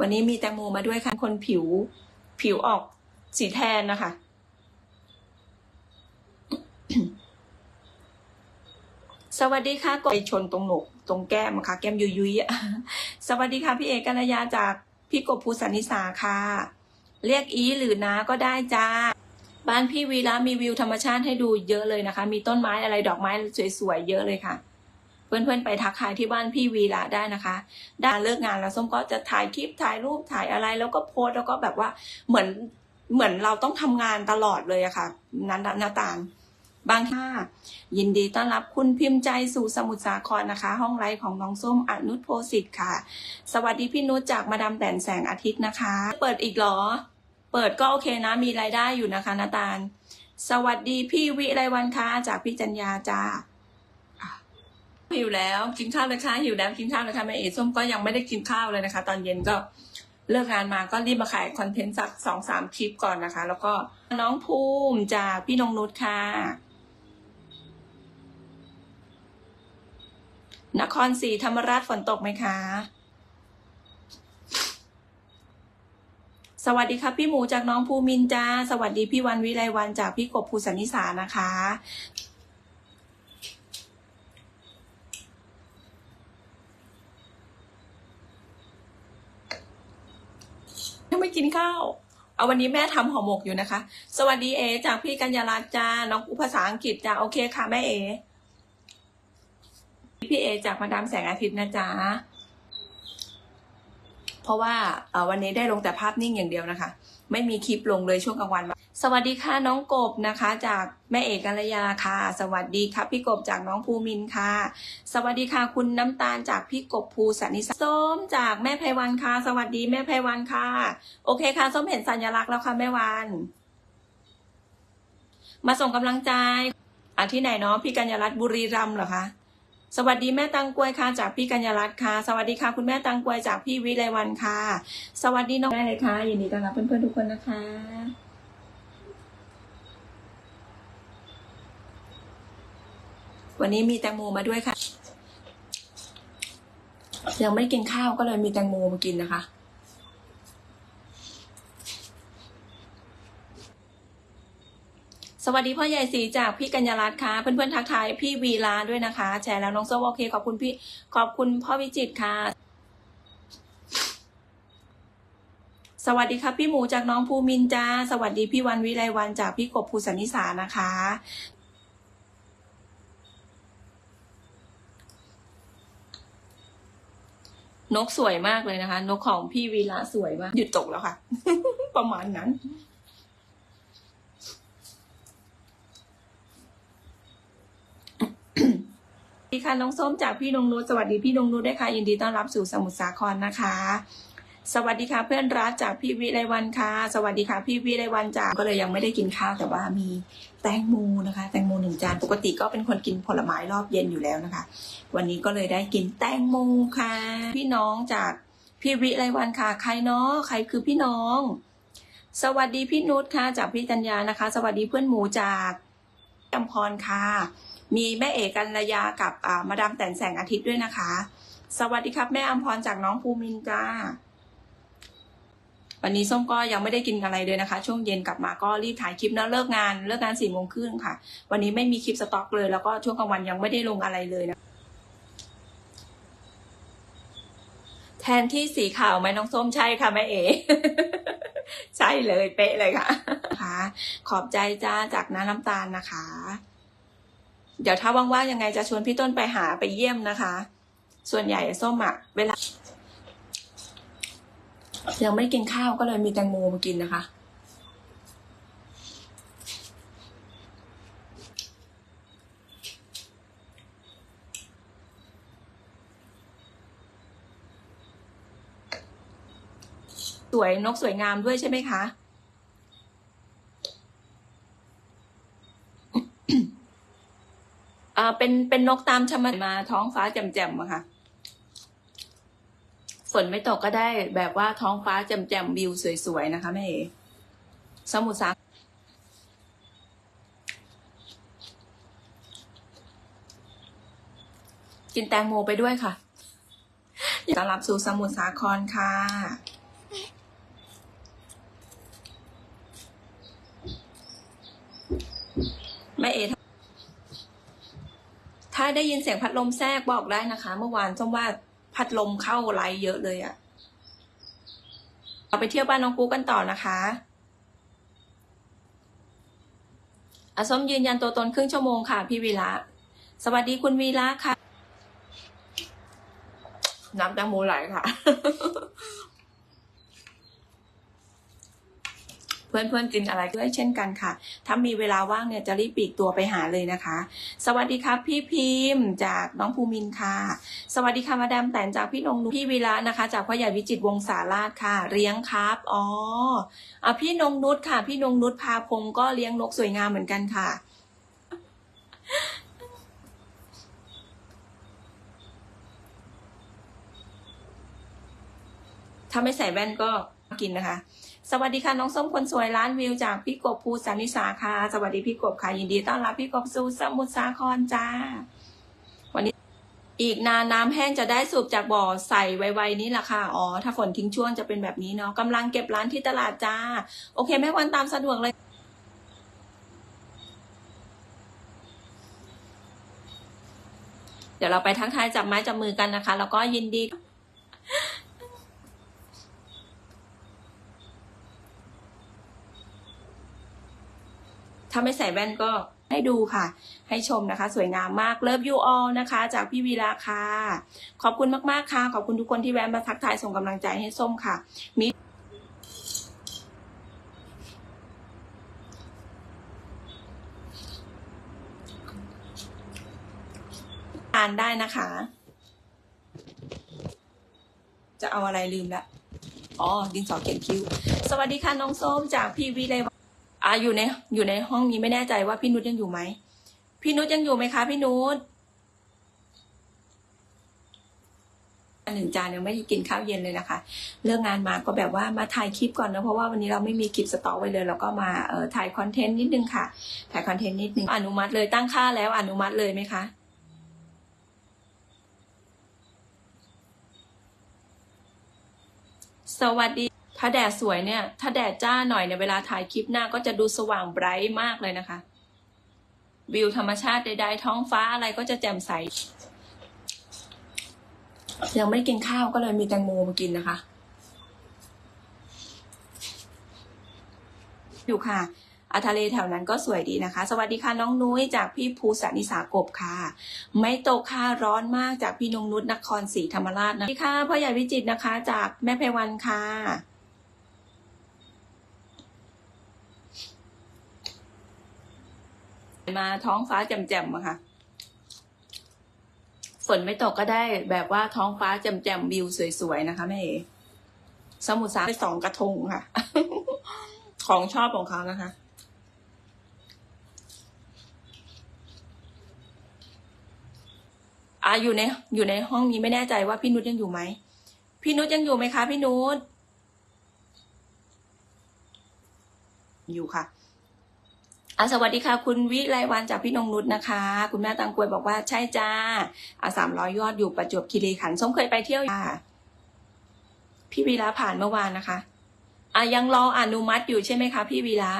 วันนี้มีแตงโมมาด้วยค่ะ คนผิวผิวออกสีแทนนะคะ สวัสดีค่ะกดไปชนตรงหนกตรงแก้มค่ะ แก้มยุยยุยๆอะสวัสดีค่ะ พี่เอกกัลยาจากพี่กบภูสันนิสาค่ะ เรียกอีหรือนาก็ได้จ้า บ้านพี่วีระมีวิวธรรมชาติให้ดูเยอะเลยนะคะ มีต้นไม้อะไรดอกไม้สวยๆเยอะเลยค่ะ เพื่อนๆไปทักทายที่บ้านพี่วีระได้นะคะได้เลิกงานแล้วส้มก็จะถ่ายคลิปถ่ายรูปถ่ายอะไร แล้วก็โพสแล้วก็แบบว่าเหมือนเหมือนเราต้องทำงานตลอดเลยอะค่ะนั้นหน้าตาลบางท่ายินดีต้อนรับคุณพิมพ์ใจสู่สมุทรสาครนะคะ ห้องไลฟ์ของน้องส้มอนุชโพสิทธิ์ค่ะ สวัสดีพี่นุชจากมาดามแตนแสงอาทิตย์นะคะ เปิดอีกหรอ เปิดก็โอเคนะ มีรายได้อยู่นะคะนาตาล สวัสดีพี่วิไลวันค่ะจากพี่จัญญาจ้า หิวแล้วกินข้าวเลยค่ะหิวแล้วกินข้าวเลยค่ะแม่เอ๋ส้มก็ยังไม่ได้กินข้าวเลยนะคะ ตอนเย็นก็เลิกงานมาก็รีบมาขายคอนเทนต์สักสองสามคลิปก่อนนะคะ แล้วก็น้องภูมิจากพี่นงนุชค่ะนครศรีธรรมราชฝนตกไหมคะ สวัสดีครับพี่หมูจากน้องภูมินจ้า สวัสดีพี่วันวิไลวันจากพี่กบภูสันนิสานะคะ ยังไม่ กินข้าว เอาวันนี้แม่ทำห่อหมกอยู่นะคะ สวัสดีเอ จากพี่กัญญาลัตน์จ้า น้องอุภาษาอังกฤษจ้า โอเคค่ะแม่เอ พี่เอจากมาดามแสงอาทิตย์นะจ๊ะ เพราะว่าวันนี้ได้ลงแต่ภาพนิ่งอย่างเดียวนะคะ ไม่มีคลิปลงเลยช่วงกลางวัน สวัสดีค่ะน้องกบนะคะจากแม่เอกกัลยาค่ะ สวัสดีครับพี่กบจากน้องภูมินค่ะ สวัสดีค่ะคุณน้ำตาลจากพี่กบภูสันนิสาส้มจากแม่ไพวันค่ะ สวัสดีแม่ไพวันค่ะ โอเคค่ะส้มเห็นสัญลักษณ์แล้วค่ะแม่วันมาส่งกำลังใจอะที่ไหนเนาะพี่กัญญารัตน์บุรีรัมย์เหรอคะสวัสดีแม่ตังกวยค่ะจากพี่กัญญารัตน์ค่ะ สวัสดีค่ะ คุณแม่ตังกวยจากพี่วิไลวันค่ะ สวัสดีน้องได้เลยค่ะยินดีต้อนรับเพื่อนๆทุกคนนะคะ วันนี้มีแตงโมมาด้วยค่ะ ยังไม่กินข้าวก็เลยมีแตงโมมากินนะคะ สวัสดีพ่อใหญ่สีจากพี่กัญญารัตน์ค่ะ เพื่อนๆทักทายพี่วีลาด้วยนะคะ แชร์แล้วน้องโซโอเค ขอบคุณพี่ขอบคุณพ่อวิจิตค่ะ สวัสดีครับพี่หมูจากน้องภูมินจ้า สวัสดีพี่วันวิไลวันจากพี่กบภูสันนิสานะคะ นกสวยมากเลยนะคะ นกของพี่วีระสวยมาก หยุดตกแล้วค่ะ ประมาณนั้นสวัสดีค่ะน้องส้มจากพี่นงนุชสวัสดีพี่นงนุชด้วยค่ะ ยินดีต้อนรับสู่สมุทรสาครนะคะ สวัสดีค่ะเพื่อนรักจากพี่วิไลวันค่ะ สวัสดีค่ะพี่วิไลวันจากก็เลยยังไม่ได้กินข้าวแต่ว่ามีแตงโมนะคะ แตงโมหนึ่งจานปกติก็เป็นคนกินผลไม้รอบเย็นอยู่แล้วนะคะ วันนี้ก็เลยได้กินแตงโมค่ะ พี่น้องจากพี่วิไลวันค่ะ ใครเนาะใครคือพี่น้อง สวัสดีพี่นุชค่ะ จากพี่จัญญานะคะ สวัสดีเพื่อนหมูจากอำพรค่ะ มีแม่เอกกัลยากับอ่ามาดามแต่นแสงอาทิตย์ด้วยนะคะ สวัสดีครับแม่อำพรจากน้องภูมินจ้า วันนี้ส้มก็ยังไม่ได้กินอะไรเลยนะคะ ช่วงเย็นกลับมาก็รีบถ่ายคลิปนะเลิกงานเลิกงานสี่โมงครึ่งค่ะ วันนี้ไม่มีคลิปสต็อกเลย แล้วก็ช่วงกลางวันยังไม่ได้ลงอะไรเลยนะแทนที่สีขาวไหมน้องส้มใช่ค่ะแม่เอ๋ใช่เลยเป๊ะเลยค่ะค่ะ ขอบใจจ้าจากน้าน้ำตาลนะคะ เดี๋ยวถ้าว่างๆยังไงจะชวนพี่ต้นไปหาไปเยี่ยมนะคะ ส่วนใหญ่ส้มอะเวลา ยังไม่กินข้าวก็เลยมีแตงโมมากินนะคะ สวยนกสวยงามด้วยใช่ไหมคะอ่าเป็นเป็นนกตามธรรมชาติมาท้องฟ้าแจ่มๆอะค่ะ ฝนไม่ตกก็ได้แบบว่าท้องฟ้าแจ่มๆวิวสวยๆนะคะแม่เอ๋สมุทรสากินแตงโมไปด้วยค่ะต้อรับสู่สมุทรสาครค่ะแม่เอถ้าได้ยินเสียงพัดลมแทรกบอกได้นะคะ เมื่อวานส้มว่า พัดลมเข้าไลเยอะเลยอะเราไปเที่ยวบ้านน้องกูกันต่อนะคะอาส้มยืนยันตัวตนครึ่งชั่วโมงค่ะ พี่วีระสวัสดีคุณวีระค่ะ น้ำแตงโมไหลค่ะ เพื่อนเพื่อนๆกินอะไรด้วยเช่นกันค่ะ ถ้ามีเวลาว่างเนี่ยจะรีบปีกตัวไปหาเลยนะคะ สวัสดีครับพี่พิมพ์จากน้องภูมินค่ะ สวัสดีค่ะมาดามแตนจากพี่นงนุพี่วีระนะคะ จากพ่อใหญ่วิจิตวงศาลาดค่ะ เลี้ยงครับ อ๋ออะพี่นงนุชค่ะ พี่นงนุชพาพงก็เลี้ยงนกสวยงามเหมือนกันค่ะถ้าไม่ใส่แว่นก็กินนะคะ สวัสดีค่ะน้องส้มคนสวยร้านวิวจากพี่กบภูสานิสาค่ะ สวัสดีพี่กบค่ะยินดีต้อนรับพี่กบสู่สมุทรสาครจ้า วันนี้อีกนานน้ำแห้งจะได้สูบจากบ่อใส่ไวๆนี้แหละค่ะอ๋อถ้าฝนทิ้งช่วงจะเป็นแบบนี้เนาะกำลังเก็บร้านที่ตลาดจ้า โอเคแม่วันตามสะดวกเลยเดี๋ยวเราไปทักทายจับไม้จับมือกันนะคะ แล้วก็ยินดี ถ้าไม่ใส่แว่นก็ให้ดูค่ะ ให้ชมนะคะ สวยงามมากเลิฟยูออลนะคะ จากพี่วีราค่ะ ขอบคุณมากๆค่ะ ขอบคุณทุกคนที่แวะมาทักทายส่งกำลังใจให้ส้มค่ะมีทานได้นะคะ จะเอาอะไรลืมละอ๋อดินสอเขียนคิ้ว สวัสดีค่ะน้องส้มจากพี่วิไล อ่าอยู่ในอยู่ในห้องนี้ไม่แน่ใจว่าพี่นุชยังอยู่ไหมพี่นุชยังอยู่ไหมคะพี่นุชอันหนึ่งจานยังไม่ได้กินข้าวเย็นเลยนะคะเลิกงานมาก็แบบว่ามาถ่ายคลิปก่อนนะเพราะว่าวันนี้เราไม่มีคลิปสต็อกไว้เลยเราก็มาเอ่อถ่ายคอนเทนต์นิดนึงค่ะ ถ่ายคอนเทนต์นิดนึงอนุมัติเลยตั้งค่าแล้วอนุมัติเลยไหมคะสวัสดี ถ้าแดดสวยเนี่ย ถ้าแดดจ้าหน่อยเนี่ยเวลาถ่ายคลิปหน้าก็จะดูสว่างไบรท์มากเลยนะคะ วิวธรรมชาติใดๆท้องฟ้าอะไรก็จะแจ่มใส ยังไม่กินข้าวก็เลยมีแตงโมมากินนะคะ อยู่ค่ะอาทะเลแถวนั้นก็สวยดีนะคะ สวัสดีค่ะน้องนุ้ยจากพี่ภูสานิสากบค่ะ ไม่ตกค่ะร้อนมากจากพี่นงนุชนครศรีธรรมราชนะค่ะพ่อใหญ่วิจิตนะคะ จากแม่ไพวันค่ะ มาท้องฟ้าแจ่มๆอะค่ะ ฝนไม่ตกก็ได้แบบว่าท้องฟ้าแจ่มๆวิวสวยๆนะคะแม่เอ๋สมุทรสาครสองกระทงค่ะ ของชอบของเขานะคะ อ่าอยู่ในอยู่ในห้องนี้ไม่แน่ใจว่าพี่นุชยังอยู่ไหม พี่นุชยังอยู่ไหมคะ พี่นุชอยู่ค่ะ อะสวัสดีค่ะ คุณวิไลวันจากพี่นงนุชนะคะ คุณแม่ตังกวยบอกว่าใช่จ้าอะสามร้อยยอดอยู่ประจวบคีรีขันธ์ส้มเคยไปเที่ยวค่ะพี่วีระผ่านเมื่อวานนะคะอะยังรออนุมัติอยู่ใช่ไหมคะ พี่วีระ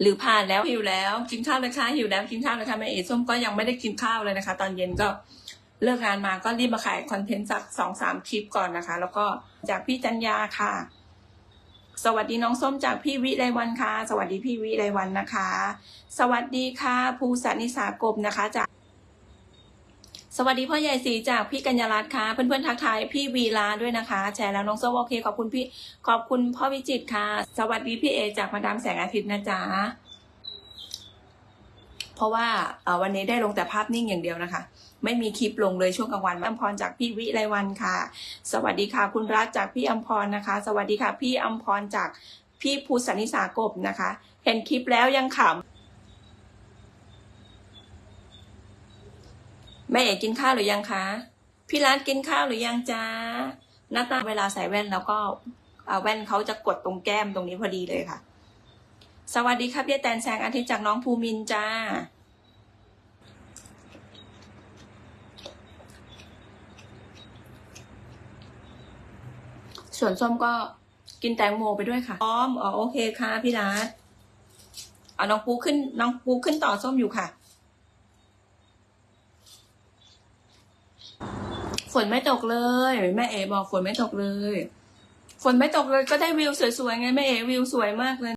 หรือผ่านแล้วหิวแล้วกินข้าวเลยค่ะหิวแล้วกินข้าวเลยค่ะแม่เอ๋ส้มก็ยังไม่ได้กินข้าวเลยนะคะ ตอนเย็นก็เลิกงานมาก็รีบมาขายคอนเทนต์สักสองสามคลิปก่อนนะคะ แล้วก็จากพี่จัญญาค่ะ สวัสดีน้องส้มจากพี่วิไลวันค่ะ สวัสดีพี่วิไลวันนะคะ สวัสดีค่ะภูสานิสากบนะคะจากสวัสดีพ่อใหญ่สีจากพี่กัญญารัตน์ค่ะเพื่อนๆทักทายพี่วีลาด้วยนะคะ แชร์แล้วน้องส้มโอเคขอบคุณพี่ขอบคุณพ่อวิจิตค่ะ สวัสดีพี่เอจากมาดามแสงอาทิตย์นะจ๊ะ เพราะว่าวันนี้ได้ลงแต่ภาพนิ่งอย่างเดียวนะคะ ไม่มีคลิปลงเลยช่วงกลางวันอัมพรจากพี่วิไลวันค่ะ สวัสดีค่ะ คุณรัฐจากพี่อัมพรนะคะ สวัสดีค่ะ พี่อัมพรจากพี่ภูสันิสากบนะคะ เห็นคลิปแล้วยังขำแม่เอกกินข้าวหรือยังคะ พี่รัฐกินข้าวหรือยังจ้าหน้าตาเวลาใส่แว่นแล้วก็เอาแว่นเขาจะกดตรงแก้มตรงนี้พอดีเลยค่ะ สวัสดีครับยายแตนแสงอาทิตย์จากน้องภูมินทร์จ้า ส่วนส้มก็กินแตงโมไปด้วยค่ะพร้อมอ๋อโอเคค่ะพี่รัฐเอาน้องปูขึ้นน้องปูขึ้นต่อส้มอยู่ค่ะ ฝนไม่ตกเลยแม่เอบอกฝนไม่ตกเลย ฝนไม่ตกเลยก็ได้วิวสวยๆไงแม่เอวิวสวยมากเลย